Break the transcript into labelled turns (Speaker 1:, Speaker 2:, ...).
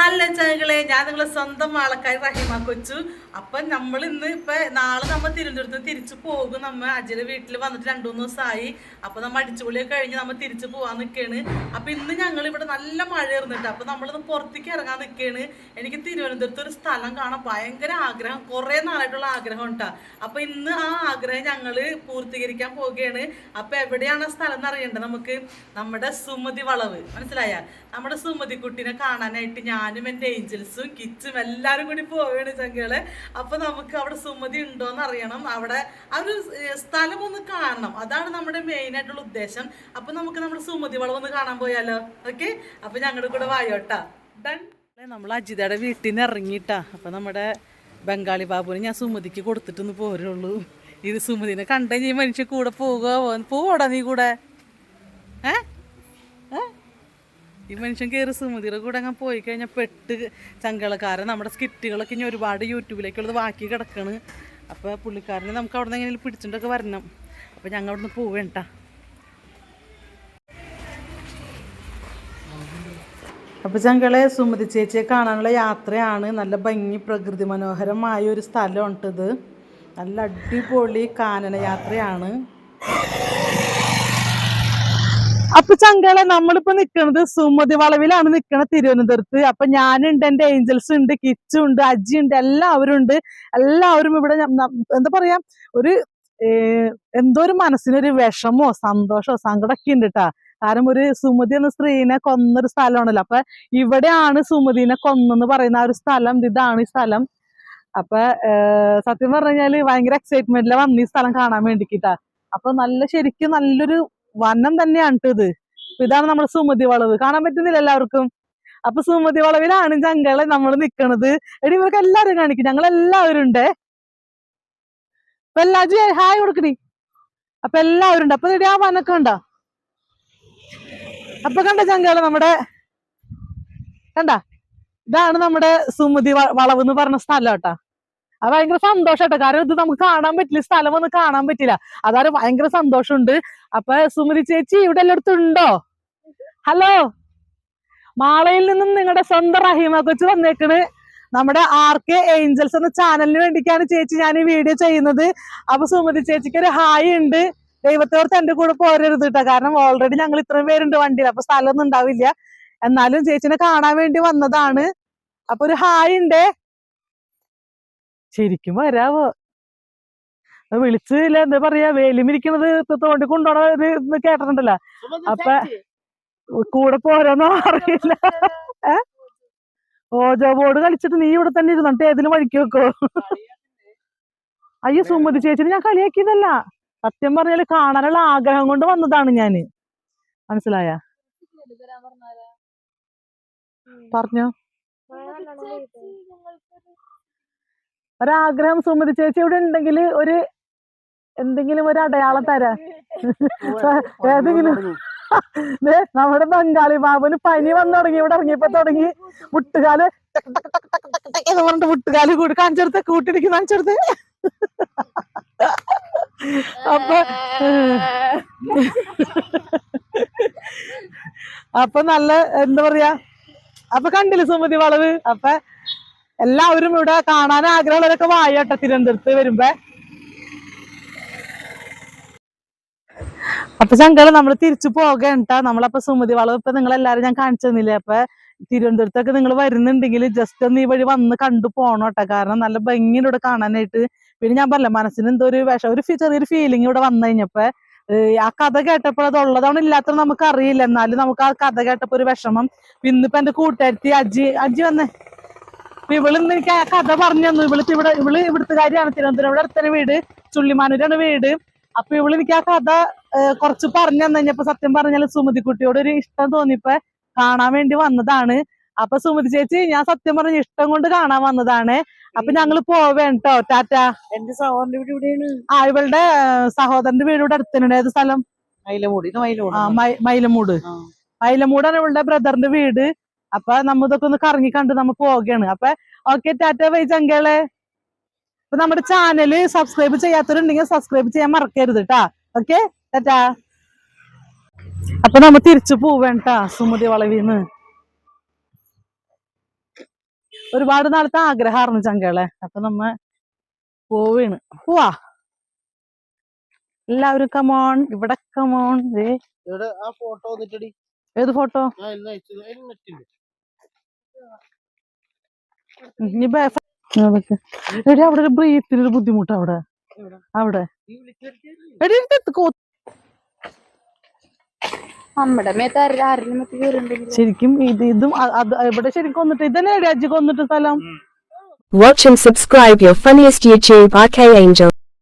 Speaker 1: Hello ചായകളെ ഞാൻ നിങ്ങളെ സ്വന്തം ആളക്കാർ റഹിമ കൊച്ചു. അപ്പൊ നമ്മൾ ഇന്ന് ഇപ്പൊ നാളെ നമ്മൾ തിരുവനന്തപുരത്ത് തിരിച്ചു പോകും. നമ്മ അജയുടെ വീട്ടിൽ വന്നിട്ട് രണ്ടു മൂന്ന് ദിവസമായി. അപ്പൊ നമ്മൾ അടിച്ചുപൊളിയൊക്കെ കഴിഞ്ഞ് നമ്മൾ തിരിച്ചു പോവാൻ നിൽക്കാണ് അപ്പൊ ഇന്ന് ഞങ്ങൾ ഇവിടെ നല്ല മഴ ഇറന്നിട്ട് അപ്പൊ നമ്മളിന്ന് പുറത്തേക്ക് ഇറങ്ങാൻ നിൽക്കാണ് എനിക്ക് തിരുവനന്തപുരത്ത് ഒരു സ്ഥലം കാണാൻ ഭയങ്കര ആഗ്രഹം. കുറെ നാളായിട്ടുള്ള ആഗ്രഹം ഉണ്ടാ? അപ്പൊ ഇന്ന് ആ ആഗ്രഹം ഞങ്ങൾ പൂർത്തീകരിക്കാൻ പോവുകയാണ്. അപ്പൊ എവിടെയാണ് ആ സ്ഥലം എന്ന് അറിയണ്ടത് നമുക്ക്? നമ്മുടെ സുമതി വളവ്. മനസ്സിലായ? നമ്മുടെ സുമതി കുട്ടീനെ കാണാനായിട്ട് ഞാനും എന്റെ ഏഞ്ചൽസും കിച്ചും എല്ലാവരും കൂടി പോവുകയാണ് ചങ്കളെ അപ്പൊ നമുക്ക് അവിടെ സുമതി ഉണ്ടോ എന്ന് അറിയണം. അവിടെ ആ ഒരു സ്ഥലം ഒന്ന് കാണണം. അതാണ് നമ്മുടെ മെയിൻ ആയിട്ടുള്ള ഉദ്ദേശം. അപ്പൊ നമുക്ക് നമ്മുടെ സുമതി വളം ഒന്ന് കാണാൻ പോയാലോ? ഓക്കെ? അപ്പൊ ഞങ്ങളുടെ കൂടെ വായോട്ടാ. ഡൺ നമ്മൾ അജിതയുടെ വീട്ടിൽ നിന്ന് ഇറങ്ങിയിട്ടാ. അപ്പൊ നമ്മുടെ ബംഗാളി ബാബുവിന് ഞാൻ സുമതിക്ക് കൊടുത്തിട്ടൊന്ന് പോരുള്ളൂ. ഇത് സുമതിനെ കണ്ടു ഈ മനുഷ്യ കൂടെ പോകുക പോവടാ നീ കൂടെ? ഏ ഏ? ഈ മനുഷ്യൻ കയറി സുമതിയുടെ കൂടെ അങ്ങ് പോയി കഴിഞ്ഞാൽ പെട്ട് ചങ്കളക്കാരൻ നമ്മുടെ സ്കിറ്റുകളൊക്കെ ഇനി ഒരുപാട് യൂട്യൂബിലേക്കുള്ളത് ബാക്കി കിടക്കണ്. അപ്പോൾ പുള്ളിക്കാരനെ നമുക്ക് അവിടെ നിന്ന് എങ്ങനെ പിടിച്ചിട്ടൊക്കെ വരണം. അപ്പോൾ ഞങ്ങൾ അവിടെ നിന്ന് പോവേണ്ട അപ്പോൾ ഞങ്ങളെ സുമതി ചേച്ചിയെ കാണാനുള്ള യാത്രയാണ്. നല്ല ഭംഗി പ്രകൃതി മനോഹരമായ ഒരു സ്ഥലമുണ്ടത് നല്ല അടിപൊളി കാനന യാത്രയാണ് അപ്പൊ ചങ്കളെ നമ്മളിപ്പോ നിക്കണത് സുമതി വളവിലാണ് നിക്കണത് തിരുവനന്തപുരത്ത്. അപ്പൊ ഞാനുണ്ട് എന്റെ ഏഞ്ചൽസ് ഉണ്ട് കിച്ചു ഉണ്ട് അജി ഉണ്ട് എല്ലാവരും ഉണ്ട്. എല്ലാവരും ഇവിടെ എന്താ പറയാ ഒരു എന്തോ ഒരു മനസ്സിനൊരു വിഷമോ സന്തോഷമോ സങ്കടമൊക്കെ ഉണ്ട് കേട്ടാ കാരണം ഒരു സുമതി എന്ന സ്ത്രീനെ കൊന്നൊരു സ്ഥലമാണല്ലോ. അപ്പൊ ഇവിടെയാണ് സുമതിനെ കൊന്നെന്ന് പറയുന്ന ആ ഒരു സ്ഥലം ഇതാണ് ഈ സ്ഥലം. അപ്പൊ സത്യം പറഞ്ഞു കഴിഞ്ഞാൽ ഭയങ്കര എക്സൈറ്റ്മെന്റിലാണ് വന്ന് ഈ സ്ഥലം കാണാൻ വേണ്ടിക്കിട്ടാ. അപ്പൊ നല്ല ശരിക്കും നല്ലൊരു വനം തന്നെയാണ് ഇത്. ഇതാണ് നമ്മുടെ സുമതി വളവ്. കാണാൻ പറ്റുന്നില്ല എല്ലാവർക്കും? അപ്പൊ സുമതി വളവിലാണ് ഞങ്ങളെ നമ്മൾ നിക്കണത്. എടി ഇവർക്ക് എല്ലാവരും കാണിക്കും. ഞങ്ങൾ എല്ലാവരും ഉണ്ട്. അപ്പൊ ഹായ് കൊടുക്കണി. അപ്പൊ എല്ലാവരും ഉണ്ട്. അപ്പൊ എടി ആ വനൊക്കെ ഉണ്ടോ അപ്പൊ കണ്ട ചങ്കൾ നമ്മുടെ കണ്ട? ഇതാണ് നമ്മുടെ സുമതി വളവ് എന്ന് പറഞ്ഞ സ്ഥലം കേട്ടാ. അത് ഭയങ്കര സന്തോഷമായിട്ടോ കാരണം ഇത് നമുക്ക് കാണാൻ പറ്റില്ല. സ്ഥലം ഒന്നും കാണാൻ പറ്റില്ല. അതാണ് ഭയങ്കര സന്തോഷമുണ്ട്. അപ്പൊ സുമതി ചേച്ചി ഇവിടെ എല്ലായിടത്തും ഉണ്ടോ? ഹലോ? മാളയിൽ നിന്നും നിങ്ങളുടെ സ്വന്തം റഹീമ കൊച്ചു വന്നേക്കണ്. നമ്മുടെ ആർ കെ ഏഞ്ചൽസ് എന്ന ചാനലിന് വേണ്ടിക്കാണ് ചേച്ചി ഞാൻ ഈ വീഡിയോ ചെയ്യുന്നത്. അപ്പൊ സുമതി ചേച്ചിക്ക് ഒരു ഹായ് ഉണ്ട്. ദൈവത്തോർത്ത് എന്റെ കൂടെ പോരരുത് കേട്ടോ കാരണം ഓൾറെഡി ഞങ്ങൾ ഇത്രയും പേരുണ്ട് വണ്ടിയിൽ. അപ്പൊ സ്ഥലമൊന്നും ഉണ്ടാവില്ല. എന്നാലും ചേച്ചിനെ കാണാൻ വേണ്ടി വന്നതാണ്. അപ്പൊ ഒരു ഹായ് ഉണ്ട്. ശരിക്കും വരാവോ? അത് വിളിച്ച് ഇല്ല എന്താ പറയാ വേലിമിരിക്കണത് തോണ്ടി കൊണ്ടോണ ഇത് കേട്ടിട്ടുണ്ടല്ലോ. അപ്പൊ കൂടെ പോരാന്നോ അറിയില്ല? ഓജോ ബോർഡ് കളിച്ചിട്ട് നീ ഇവിടെ തന്നെ ഇരുന്നിട്ട് ഏതിലും വഴിക്ക് വെക്കോ? അയ്യോ സുമതി ചേച്ചിനെ ഞാൻ കളിയാക്കിയതല്ല. സത്യം പറഞ്ഞാൽ കാണാനുള്ള ആഗ്രഹം കൊണ്ട് വന്നതാണ് ഞാൻ. മനസ്സിലായ? പറഞ്ഞോ. ഒരാഗ്രഹം സുമതി ചേച്ചി ഇവിടെ ഉണ്ടെങ്കിൽ ഒരു എന്തെങ്കിലും ഒരു അടയാളം തരാ. ഏതെങ്കിലും നമ്മുടെ ബംഗാളി ബാബുന് പനി വന്നു തുടങ്ങി. ഇവിടെ ഇറങ്ങിയപ്പോ തുടങ്ങി. മുട്ടുകാൽ എന്ന് പറഞ്ഞിട്ട് മുട്ടുകാൽ കൂടി കാണിച്ചെടുത്ത് കൂട്ടിടിക്കുന്ന കാണിച്ചെടുത്ത്. അപ്പൊ അപ്പൊ നല്ല എന്താ പറയാ? അപ്പൊ കണ്ടില്ല സുമതി വളവ്? അപ്പൊ എല്ലാവരും ഇവിടെ കാണാൻ ആഗ്രഹമുള്ളവരൊക്കെ വായോട്ടെ തിരുവനന്തപുരത്ത് വരുമ്പോ. അപ്പൊ ശങ്കർ നമ്മൾ തിരിച്ചു പോകണ്ട. നമ്മളപ്പോ സുമതി വളവ് ഇപ്പൊ നിങ്ങൾ എല്ലാരും ഞാൻ കാണിച്ചു തന്നില്ലേ? അപ്പൊ തിരുവനന്തപുരത്തൊക്കെ നിങ്ങൾ വരുന്നുണ്ടെങ്കിൽ ജസ്റ്റ് ഒന്ന് ഈ വഴി വന്ന് കണ്ടു പോണോട്ടെ. കാരണം നല്ല ഭംഗിയുടെ ഇവിടെ കാണാനായിട്ട്. പിന്നെ ഞാൻ പറഞ്ഞ മനസ്സിന് എന്തോ ഒരു വിഷം ഒരു ചെറിയൊരു ഫീലിംഗ് ഇവിടെ വന്നു കഴിഞ്ഞപ്പോ ആ കഥ കേട്ടപ്പോൾ അത് ഉള്ളതാണ് ഇല്ലാത്ത നമുക്ക് അറിയില്ല എന്നാലും നമുക്ക് ആ കഥ കേട്ടപ്പോ ഒരു വിഷമം. ഇന്നിപ്പോ എന്റെ കൂട്ടുകാരത്തി അജി അജി വന്നേ. അപ്പൊ ഇവൾ എനിക്ക് ആ കഥ പറഞ്ഞു തന്നു. ഇവൾ ഇവിടെ ഇവൾ ഇവിടുത്തെ കാര്യമാണ്. തിരുവനന്തപുരം ഇവിടെ അടുത്തൊരു വീട്. ചുള്ളിമാനൂരാണ് വീട്. അപ്പൊ ഇവൾ എനിക്ക് ആ കഥ കുറച്ച് പറഞ്ഞു തന്നെ. കഴിഞ്ഞപ്പോ സത്യം പറഞ്ഞാൽ സുമതി കുട്ടിയോട് ഒരു ഇഷ്ടം തോന്നിയപ്പോ കാണാൻ വേണ്ടി വന്നതാണ്. അപ്പൊ സുമതി ചേച്ചി ഞാൻ സത്യം പറഞ്ഞ ഇഷ്ടം കൊണ്ട് കാണാൻ വന്നതാണ്. അപ്പൊ ഞങ്ങൾ പോവേണ്ടോ ടാറ്റ.
Speaker 2: എന്റെ സഹോദരന്റെ വീട് ഇവിടെയാണ്.
Speaker 1: ആ ഇവളുടെ സഹോദരന്റെ വീട് ഇവിടെ അടുത്തന്നെ ഏത് സ്ഥലം?
Speaker 2: മൈലമൂടി. മൈലമൂടി.
Speaker 1: മൈലമൂടാണ് ഇവളുടെ ബ്രദറിന്റെ വീട്. അപ്പൊ നമ്മ ഇതൊക്കെ ഒന്ന് കറങ്ങി കണ്ട് നമ്മ പോവുകയാണ് അപ്പൊ ഓക്കെ ടാറ്റ ബൈ ചങ്കളെ അപ്പൊ നമ്മുടെ ചാനൽ സബ്സ്ക്രൈബ് ചെയ്യാത്തവരുണ്ടെങ്കിൽ സബ്സ്ക്രൈബ് ചെയ്യാൻ മറക്കരുത് കേട്ടാ ഓക്കെ ടാറ്റാ അപ്പൊ നമ്മ തിരിച്ചു പോവേണ്ട സുമതി വളവിന്ന്. ഒരുപാട് നാളത്തെ ആഗ്രഹമായിരുന്നു ചങ്കളെ അപ്പൊ നമ്മ പോവാണ്. പോവാ. എല്ലാവരും കമോൺ ഇവിടെ കമോൺ ഏത് ഫോട്ടോ എടി അവിടെ ഒരു ബ്രീത്തിന് ഒരു ബുദ്ധിമുട്ട് അവിടെ. അവിടെ? എടി
Speaker 3: നമ്മുടെ
Speaker 1: ശരിക്കും ഇത് ഇതും ഇവിടെ ശരിക്കും വന്നിട്ട് ഇതന്നെ എടി അജ്ജി കൊന്നിട്ട് സ്ഥലം.
Speaker 4: Watch and subscribe your funniest YouTube RK Angel.